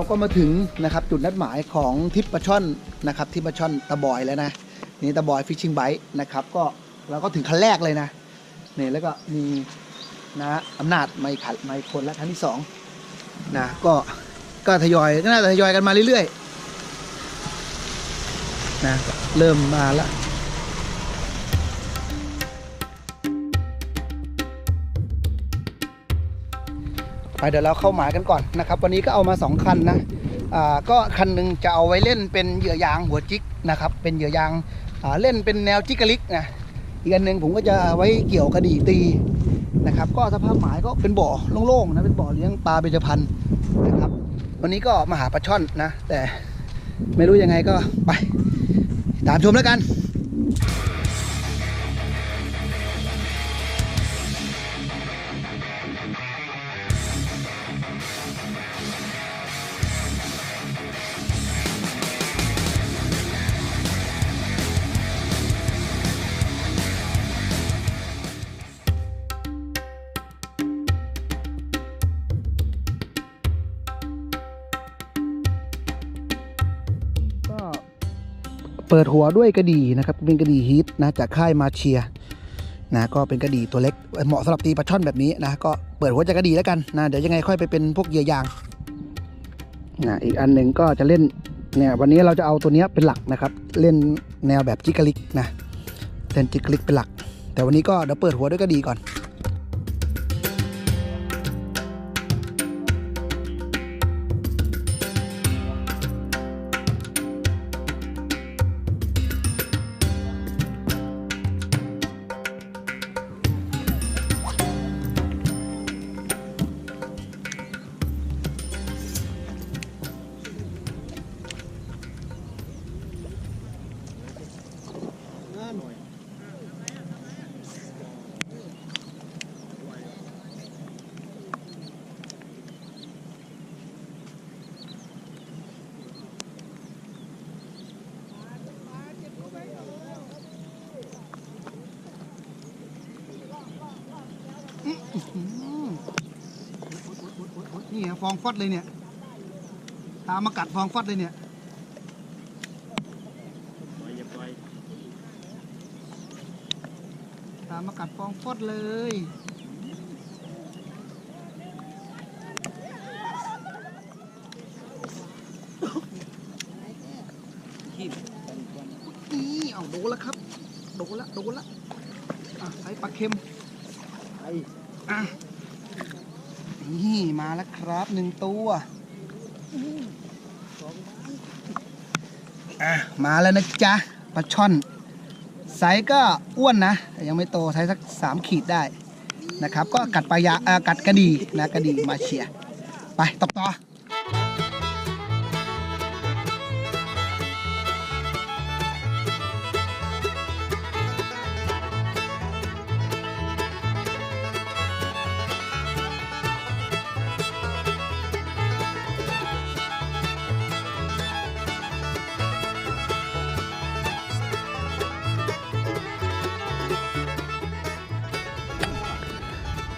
เราก็มาถึงนะครับจุดนัดหมายของทิปปลาช่อนนะครับทิปปลาช่อนตะบอยแล้วนะนี่ตะบอยฟิชชิงไบค์นะครับก็เราก็ถึงคันแรกเลยนะเนี่ยแล้วก็มีนะอำนาจไมาอีกคันมาอีกคนแล้วคันที่สองนะก็ก็ทยอยก็น่าจะทยอยกันมาเรื่อยๆนะเริ่มมาแล้ว ไปเดี๋ยวเราเข้าหมายกันก่อนนะครับ วันนี้ก็เอามา 2 คันนะอ่าก็คันหนึ่งจะเอาไว้เล่นเป็นเหยื่อยางหัวจิกนะครับเป็นเหยื่อยางอ่าเล่นเป็นแนวจิกกะลิกนะอีกอันหนึ่งผมก็จะไว้เกี่ยวกระดี่ตีนะครับ ก็สภาพหมายก็เป็นบ่อโล่งๆนะเป็นบ่อเลี้ยงปลาเบญจพรรณนะครับ วันนี้ก็มาหาปลาช่อนนะ แต่ไม่รู้ยังไงก็ไป ตามชมแล้วกัน เปิดหัวด้วยกระดี่นะครับเป็นกระดี่ฮีทนะจากค่ายมาเชียนะก็เป็นกระดี่ตัวเล็กเหมาะสำหรับตีปลาช่อนแบบนี้นะก็เปิดหัวจากกระดี่แล้วกันนะเดี๋ยวยังไงค่อยไปเป็นพวกเหยื่อยางนะอีกอันหนึ่งก็จะเล่นเนี่ยวันนี้เราจะเอาตัวนี้เป็นหลักนะครับ เล่นแนวแบบจิกกะลิกนะเล่นจิกกะลิกเป็นหลัก แต่วันนี้ก็เดี๋ยวเปิดหัวด้วยกระดี่ก่อน นี่ฟองฟอดเลยเนี่ย ตามมากัดฟองฟอดเลยเนี่ยตามมากัดฟองฟอดเลยนี่เอาโดนแล้วครับ โดนละโดนละอะใส่ปลาเค็มอะ นี่มาแล้วครับหนึ่งตัวอะมาแล้วนะจ๊ะปลาช่อนไซส์ก็อ้วนนะแต่ยังไม่โตไซส์สักสามขีดได้นะครับ ก็กัดปลายากัดกระดีนะกระดีมาเชียร์ไปตบต่อ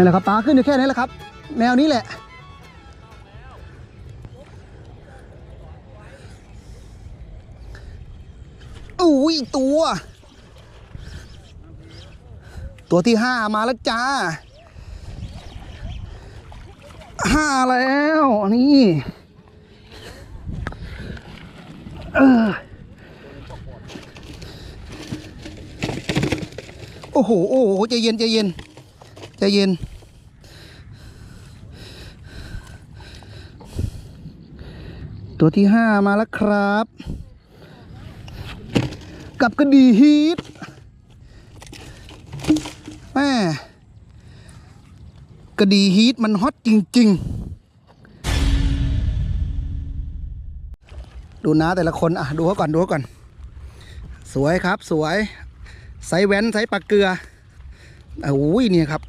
นั่นแหละครับปลาขึ้นอยู่แค่นี้แหละครับ แนวนี้แหละ อุ้ยตัว ตัวที่ห้ามาแล้วจ้าห้าแล้วนี่เออโอ้โห โอ้โหใจเย็นใจเย็นใจเย็น ตัวที่ห้ามาแล้วครับ กับกระดีฮีทแม่กระดีฮีทมันฮอตจริง ๆ ดูนะแต่ละคนอะดูเขาก่อนดูเขาก่อน สวยครับสวยไซส์แว้นไซส์ปลาเกลืออุ้ยเนี่ยครับ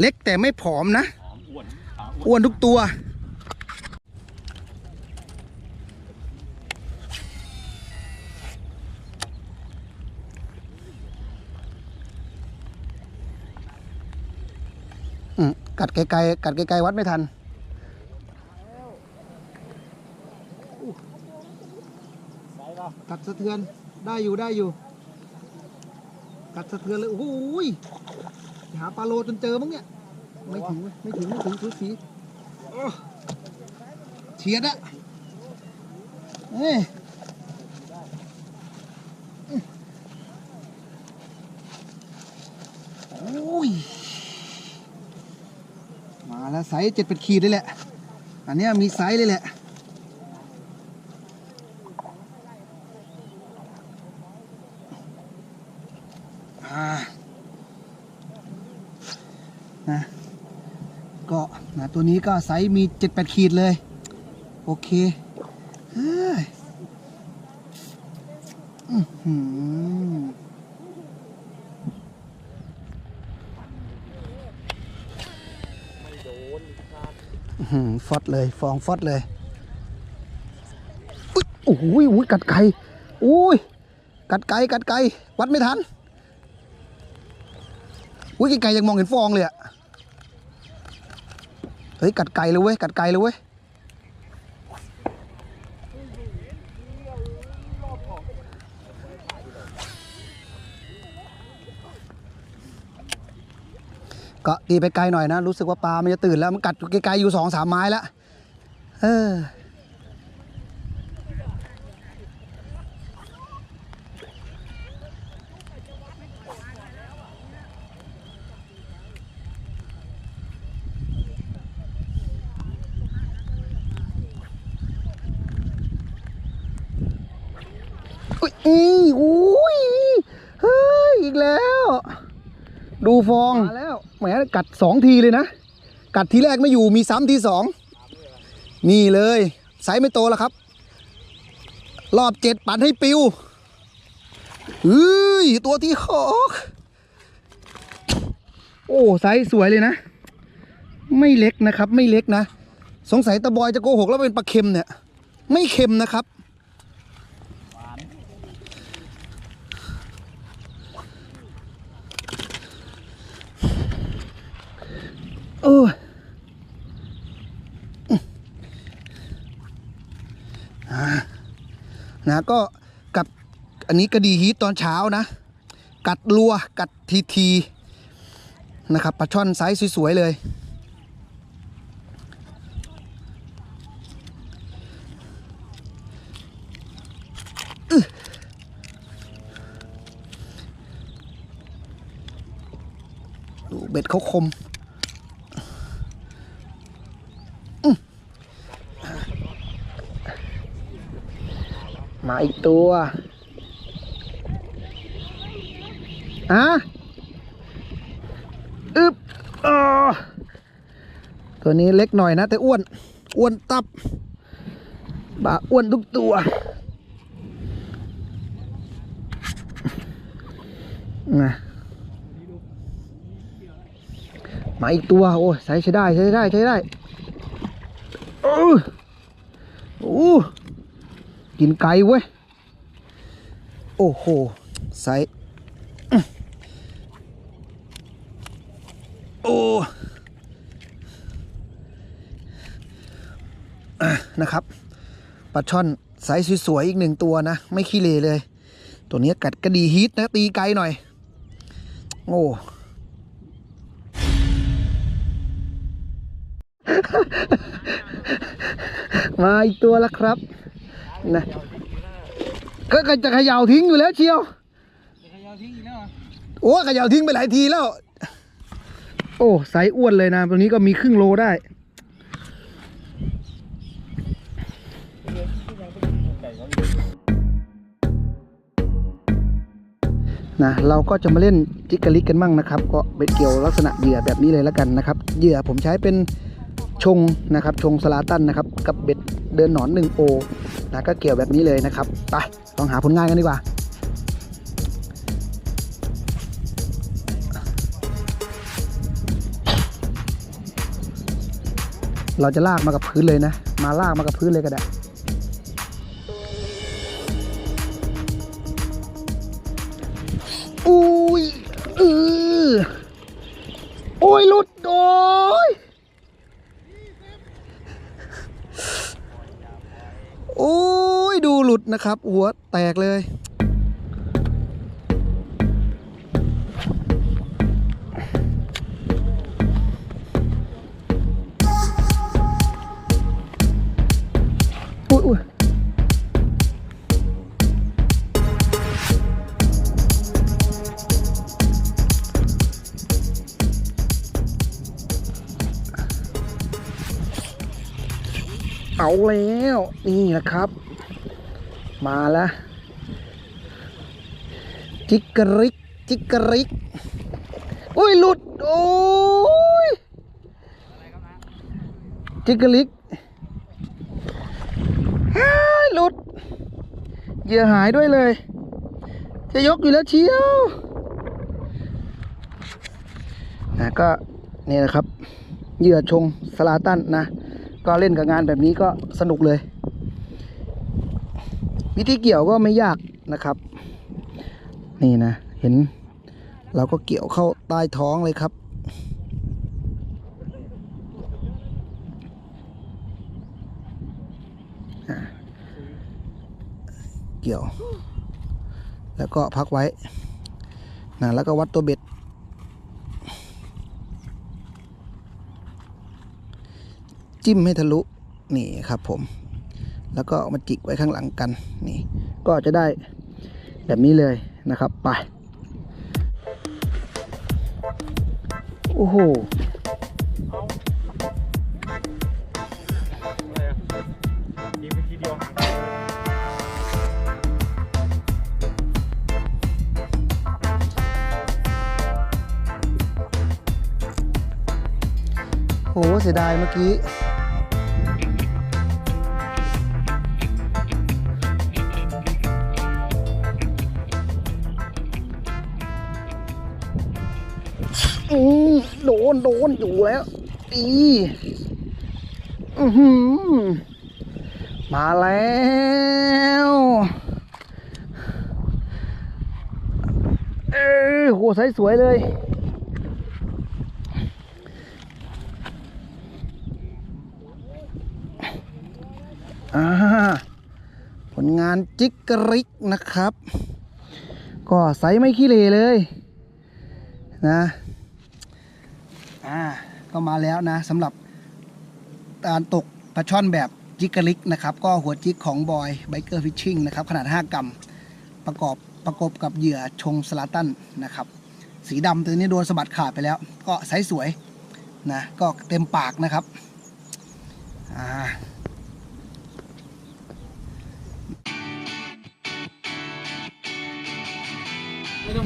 เล็กแต่ไม่ผอมนะ อ้วนทุกตัว กัดไกลๆกัดไกลๆวัดไม่ทัน กัดสะเทือนได้อยู่ได้อยู่ กัดสะเทือนเลยโอ้ยหาปลาโลจนเจอมั้งเนี่ยไม่ถึงไม่ถึงไม่ถึงทุสีเฉียดอะเฮ้ มาแล้วไซส์เจ็ดเป็นขีดเลยแหละ อันนี้มีไซส์เลยแหละอานะก็นะตัวนี้ก็ไซส์มีเจ็ดแปดขีดเลย โอเคเฮ้ยอื้อหืออื้อหือ ฟอดเลย ฟองฟอดเลยอุ๊ยโอ้โหอุ๊ยกัดไก่อุ้ย กัดไก่ กัดไก่ วัดไม่ทัน อุ้ยไก่ยังมองเห็นฟองเลยอะเฮ้ย กัดไก่เลยเว้ย กัดไก่เลยเว้ย ก็ตีไปไกลหน่อยนะ รู้สึกว่าปลามันจะตื่นแล้วมันกัดไกลๆอยู่สองสามไม้แล้วเอออุ้ยอีอุ้ยเฮ้ยอีกแล้ว ดูฟองมาแล้วแหมกัดสองทีเลยนะ กัดทีแรกไม่อยู่มีซ้ำทีสองนี่เลยไซส์ไม่โตแล้วครับ รอบเจ็ดปัดให้ปิวเฮ้ยตัวที่หกโอ้ไซส์สวยเลยนะ ไม่เล็กนะครับ ไม่เล็กนะ สงสัยตะบอยจะโกหกแล้วเป็นปลาเค็มเนี่ย ไม่เค็มนะครับ โอ้นะก็กับอันนี้กระดีฮีทตอนเช้านะ กัดรัวกัดทีทีนะครับปลาช่อนไซส์สวย ๆ เลย ดูเบ็ดเขาคม มาอีกตัวอะอึบออตัวนี้เล็กหน่อยนะ แต่อ้วน อ้วนตับบาอ้วนทุกตัว นะมาอีกตัว โอ้ยใช้ใช้ได้ ใช้ได้ ใช้ได้ โอ้โอ้ กินไก่เว้ย โอ้โหไซส์อื้อโอ้อะนะครับปลาช่อนไซส์สวยๆ อีกหนึ่งตัวนะ ไม่ขี้เลเลย ตัวนี้กัดกระดีฮิตนะ ตีไกลหน่อย โอ้มาอีกตัวแล้วครับ นะก็จะเขย่าทิ้งอยู่แล้วเชียวโอ้เขย่าทิ้งไปหลายทีแล้ว โอ้ไซส์อ้วนเลยนะ ตัวนี้ก็มีครึ่งโลได้นะเราก็จะมาเล่นจิกกะลิกกันมั่งนะครับ ก็เป็นเกี่ยวลักษณะเหยื่อแบบนี้เลยแล้วกันนะครับ เหยื่อผมใช้เป็นชงนะครับ ชงสลาตันนะครับ กับเบ็ดเดินหนอน1โอ นะก็เกี่ยวแบบนี้เลยนะครับไปลองหาผลงานกันดีกว่าเราจะลากมากับพื้นเลยนะ มาลากมากับพื้นเลยก็ได้ อุ้ยเออโอ้ยลุดโอ้ย โอ้ยดูหลุดนะครับ หัวแตกเลย เอาแล้ว นี่แหละครับ มาแล้ว จิกกะริก จิกกะริก อุ้ย หลุด โอ้ย จิกกะริกฮ้ายหลุด เหยื่อหายด้วยเลย จะยกอยู่แล้วเชียวนะก็นี่นะครับ เหยื่อชงสลาตันนะ ก็เล่นกับงานแบบนี้ก็สนุกเลย วิธีเกี่ยวก็ไม่ยากนะครับ นี่นะ เห็น เราก็เกี่ยวเข้าใต้ท้องเลยครับเกี่ยว แล้วก็พักไว้นะแล้วก็วัดตัวเบ็ด จิ้มให้ทะลุนี่ครับผม แล้วก็เอามาจิกไว้ข้างหลังกันนี่ ก็จะได้แบบนี้เลยนะครับไป โอ้โห หเสียดายเมื่อกี้ อืมโดน โดน อยู่แล้วดีอือหือ มาแล้วเออโหใสสวยเลย อ่าผลงานจิกกะริกนะครับ ก็ใสไม่ขี้เหร่เลยนะอ่าก็มาแล้วนะสำหรับการตกปลาช่อนแบบจิกกะริกนะครับ ก็หัวจิกของบอยไบเกอร์ฟิชชิ่งนะครับ ขนาด 5 กรัมประกอบประกบกับเหยื่อชงสลาตันนะครับ สีดำตัวนี้โดนสะบัดขาดไปแล้ว ก็ไซส์สวยนะก็เต็มปากนะครับอ่า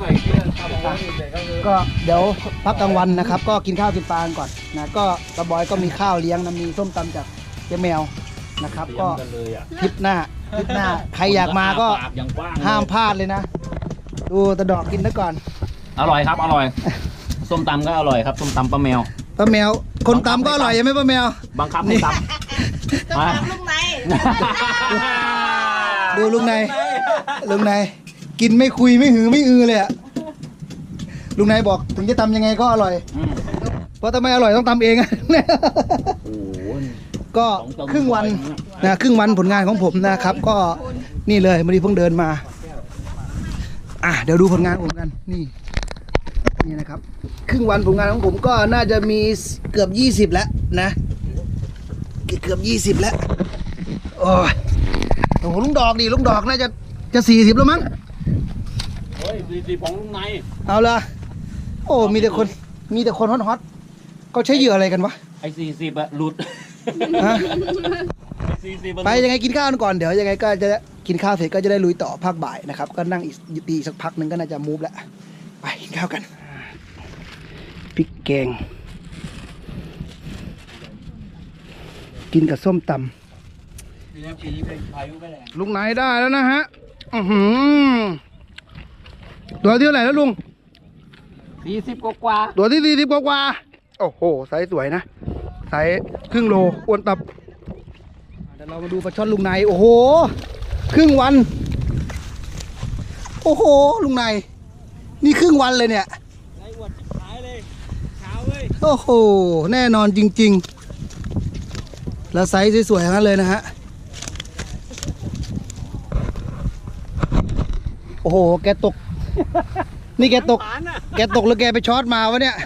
กลือครับผมเลยก็คือก็เดี๋ยวพักกลางวันนะครับ ก็กินข้าวกินปลากันก่อนนะก็ตะบอยก็มีข้าวเลี้ยงนะมีส้มตำจากเจ๊แมวนะครับ ก็กันเลยอะทริปหน้าทริปหน้า ใครอยากมาก็ปากอย่างกว้างห้ามพลาดเลยนะ ดูตะดอกกินซะก่อน อร่อยครับอร่อย ส้มตำก็อร่อยครับส้มตำป้าแมวป้าแมว คนตำก็อร่อยใช่ไหมป้าแมว บังคับให้ตำมาลูกไหนดูลุงนายลุงนาย กินไม่คุยไม่หือไม่อือเลยอะลุงนายบอกถึงจะตำยังไงก็อร่อย อืมเพราะถ้าไม่อร่อยต้องตำเองอะ โอ้โห ก็สองตำครึ่งวันอร่อยมากนะครึ่งวันผลงานของผมนะครับ ก็นี่เลยมื่อนี้เพิ่งเดินมา อะเดี๋ยวดูผลงานผมกันนี่นี่นะครับ ครึ่งวันผลงานของผมก็น่าจะมีเกือบยี่สิบแล้วนะเกือบยี่สิบแล้วโอ้ยโอ้โหลุงดอกดิลุงดอกน่าจะจะสี่สิบแล้วมั้ง เฮ้ยสีสีของลุงในเอาละโอ้ มีแต่คน มีแต่คนฮอตๆเขาใช้เหยื่ออะไรกันวะ ไอ้สี่สิบอะหลุดฮะ ไอ้สี่สิบอะหลุดไปยังไงกินข้าวกันก่อน เดี๋ยวยังไงก็จะกินข้าวเสร็จก็จะได้ลุยต่อภาคบ่ายนะครับ ก็นั่งอีกตีสักพักหนึ่งก็น่าจะมูฟแล้ว ไปกินข้าวกัน พริกแกง กินกับส้มตำลุงไหนได้แล้วนะฮะ อือหือ ตัวที่เท่าไหร่แล้วลุงสี่สิบกว่าตัวที่สี่สิบกว่าๆโอ้โหไซส์สวยนะไซส์ครึ่งโลอ้วนตับเดี๋ยวเรามาดูปลาช่อนลุงในโอ้โห ครึ่งวัน โอ้โห ลุงในนี่ครึ่งวันเลยเนี่ยไอ้อวดขายเลยเช้าเว้ยโอ้โห แน่นอนจริง ๆ แล้วไซส์สวยๆทั้งนั้นเลยนะฮะ โอ้โห แกตก นี่แกตก แกตกหรือแกไปช็อตมาวะเนี่ย